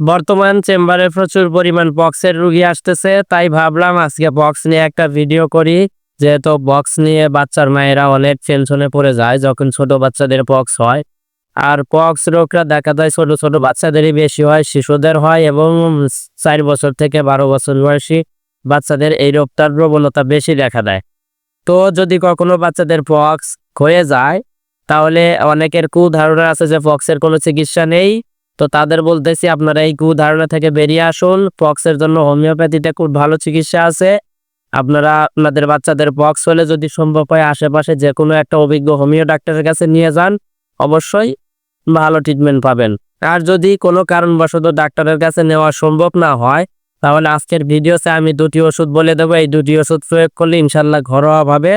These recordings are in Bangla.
বর্তমান চেম্বারে প্রচুর পরিমাণ বক্সের রুগী আসতেছে, তাই ভাবলাম আজকে বক্স নিয়ে একটা ভিডিও করি। যেহেতু বক্স নিয়ে বাচ্চার মায়েরা অনেক টেনশনে পড়ে যায়, যখন ছোট বাচ্চাদের বক্স হয়। আর পক্স রোগটা দেখা যায় ছোট ছোট বাচ্চাদেরই বেশি হয়, শিশুদের হয় এবং চার বছর থেকে বারো বছর বয়সী বাচ্চাদের এই রোগটার প্রবণতা বেশি দেখা দেয়। তো যদি কখনো বাচ্চাদের পক্স হয়ে যায়, তাহলে অনেকের কুধারণা আছে যে পক্সের কোনো চিকিৎসা নেই। তো তাদের বলতেছি, আপনারা এই কুধারণা থেকে বেরিয়ে আসুন। পক্সের জন্য হোমিওপ্যাথিতে খুব ভালো চিকিৎসা আছে। আপনারা আপনাদের বাচ্চাদের পক্স হলে যদি সম্ভব হয়, আশেপাশে যে কোনো একটা অভিজ্ঞ হোমিও ডাক্তারের কাছে নিয়ে যান। অবশ্যই ভালো ট্রিটমেন্ট পাবেন। আর যদি কোনো কারণবশত ডাক্তারের কাছে নেওয়া সম্ভব না হয়, তাহলে আজকের ভিডিওতে আমি দুটি ওষুধ বলে দেবো। এই দুটি ওষুধ প্রয়োগ করলে ইনশাল্লাহ ঘরোয়াভাবে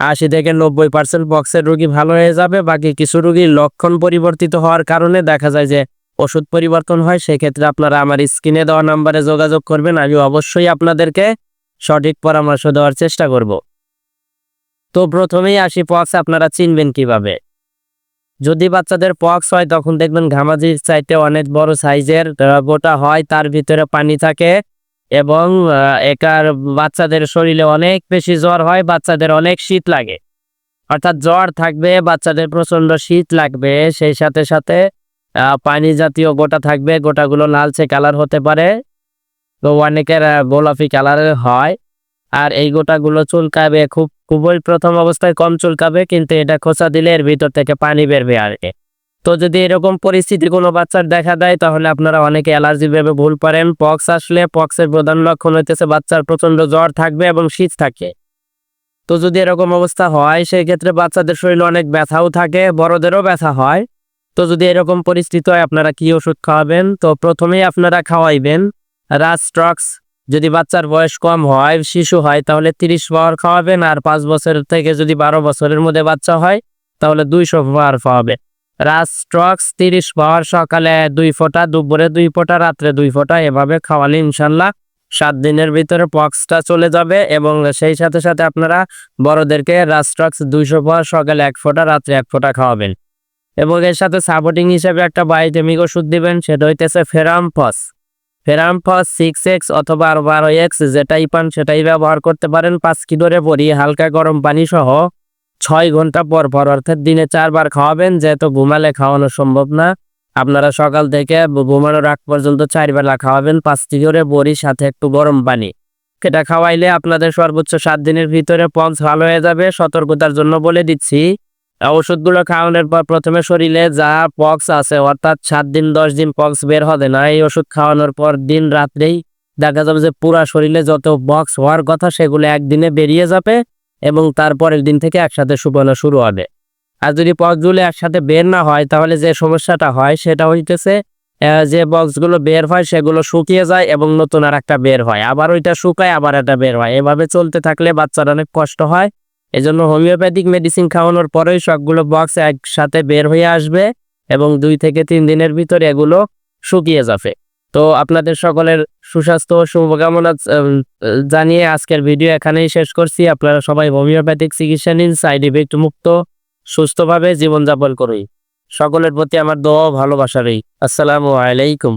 আশি থেকে নব্বই পার্সেন্ট বক্সের রুগী ভালো হয়ে যাবে। বাকি কিছু রুগীর লক্ষণ পরিবর্তিত হওয়ার কারণে দেখা যায় যে ওষুধ পরিবর্তন হয়, সেক্ষেত্রে আপনারা আমার স্ক্রিনে দেওয়া নাম্বারে যোগাযোগ করবেন। আমি অবশ্যই আপনাদেরকে সঠিক পরামর্শ দেওয়ার চেষ্টা করব। তো প্রথমেই আসি পক্স, আপনারা চিনবেন কীভাবে? যদি বাচ্চাদের পক্স হয়, তখন দেখবেন ঘামাজির চাইতে অনেক বড় সাইজের গোটা হয়, তার ভিতরে পানি থাকে এবং একার বাচ্চাদের শরীরে অনেক বেশি জ্বর হয়, বাচ্চাদের অনেক শীত লাগে। অর্থাৎ জ্বর থাকবে, বাচ্চাদের প্রচণ্ড শীত লাগবে, সেই সাথে সাথে পানি জাতীয় গোটা থাকবে। গোটাগুলো লালচে কালার হতে পারে। তো অনেকের গোলাপি কালারের হয়। আর এই গোটাগুলো চুলকাবে খুব, খুবই প্রথম অবস্থায় কম চুলকাবে, কিন্তু এটা খোঁচা দিলে এর ভিতর থেকে পানি বেরবে আর কি। তো যদি এরকম পরিস্থিতি কোনো বাচ্চার দেখা দেয়, তাহলে আপনারা অনেকে অ্যালার্জি ভেবে ভুল করেন পক্স আসলে পক্সের প্রধান লক্ষণ হইতেছে বাচ্চার প্রচণ্ড জ্বর থাকবে এবং শীত থাকে। তো যদি এরকম অবস্থা হয়, সেই ক্ষেত্রে বাচ্চাদের শরীরে অনেক ব্যথাও থাকে, বড়দেরও ব্যথা হয়। তো যদি এরকম পরিস্থিতি হয়, আপনারা কি ওষুধ খাওয়াবেন? তো প্রথমেই আপনারা খাওয়াইবেন। রাস্ট্রক্স যদি বাচ্চার বয়স কম হয়, শিশু হয়, তাহলে তিরিশ পাওয়ার খাওয়াবেন আর পাঁচ বছর থেকে যদি বারো বছরের মধ্যে বাচ্চা হয়, তাহলে দুইশো পাওয়ার খাওয়াবেন রাস্ট্রক্স তিরিশ পাওয়ার সকালে দুই ফোঁটা, দুপুরে দুই ফোঁটা, রাত্রে দুই ফোঁটা, এভাবে খাওয়ালে ইনশাল্লাহ সাত দিনের ভিতরে পক্সটা চলে যাবে এবং সেই সাথে সাথে আপনারা বড়দেরকে রাস্ট্রক্স দুইশো পাওয়ার সকালে এক ফোঁটা, রাত্রে এক ফোঁটা খাওয়াবেন। এবং এর সাথে সাপোর্টিং হিসেবে একটা বায়োটেমিক ওষুধ দিবেন, সেটা হইতেছে ফেরামফস ফেরামফস সিক্স এক্স অথবা বারো এক্স যেটাই পান সেটাই ব্যবহার করতে পারেন। পাঁচ কিলোরে পরি হালকা গরম পানি সহ ছয় ঘণ্টা পর পর, অর্থাৎ দিনে চারবার খাওয়াবেন, যেহেতু ঘুমালে খাওয়ানো সম্ভব না। আপনারা সকাল থেকে ঘুমানোর আগ পর্যন্ত চার বেলা খাওয়াবেন পাঁচটি করে বড়ি সাথে একটু গরম পানি। এটা খাওয়াইলে আপনাদের সর্বোচ্চ সাত দিনের ভিতরে পক্স ভালো হয়ে যাবে, সতর্কতার জন্য বলে দিচ্ছি। ওষুধগুলো খাওয়ানোর পর প্রথমে শরীরে যা পক্স আছে, অর্থাৎ সাত দিন, দশ দিন পক্স বের হবে না। এই ওষুধ খাওয়ানোর পর দিন রাত্রেই দেখা যাবে যে পুরা শরীরে যত বক্স হওয়ার কথা সেগুলো একদিনে বেরিয়ে যাবে এবং তারপরের দিন থেকে একসাথে শুকানো শুরু হবে। আর যদি বক্সগুলো একসাথে বের না হয়, তাহলে যে সমস্যাটা হয় সেটা হইতেছে যে বক্সগুলো বের হয় সেগুলো শুকিয়ে যায় এবং নতুন আর একটা বের হয়। আবার ওইটা শুকায়, আবার একটা বের হয়। এভাবে চলতে থাকলে বাচ্চার অনেক কষ্ট হয়। এজন্য হোমিওপ্যাথিক মেডিসিন খাওয়ানোর পরেই সবগুলো বক্স একসাথে বের হয়ে আসবে এবং দুই থেকে তিন দিনের ভিতরে এগুলো শুকিয়ে যাবে। তো আপনাদের সকলের সুস্বাস্থ্য শুভকামনা জানিয়ে আজকের ভিডিও এখানেই শেষ করছি। আপনারা সবাই হোমিওপ্যাথিক চিকিৎসা নিন সাইড ইফেক্ট মুক্ত, সুস্থভাবে জীবনযাপন করুন। সকলের প্রতি আমার দোয়া ও ভালোবাসা রই আসসালামু আলাইকুম।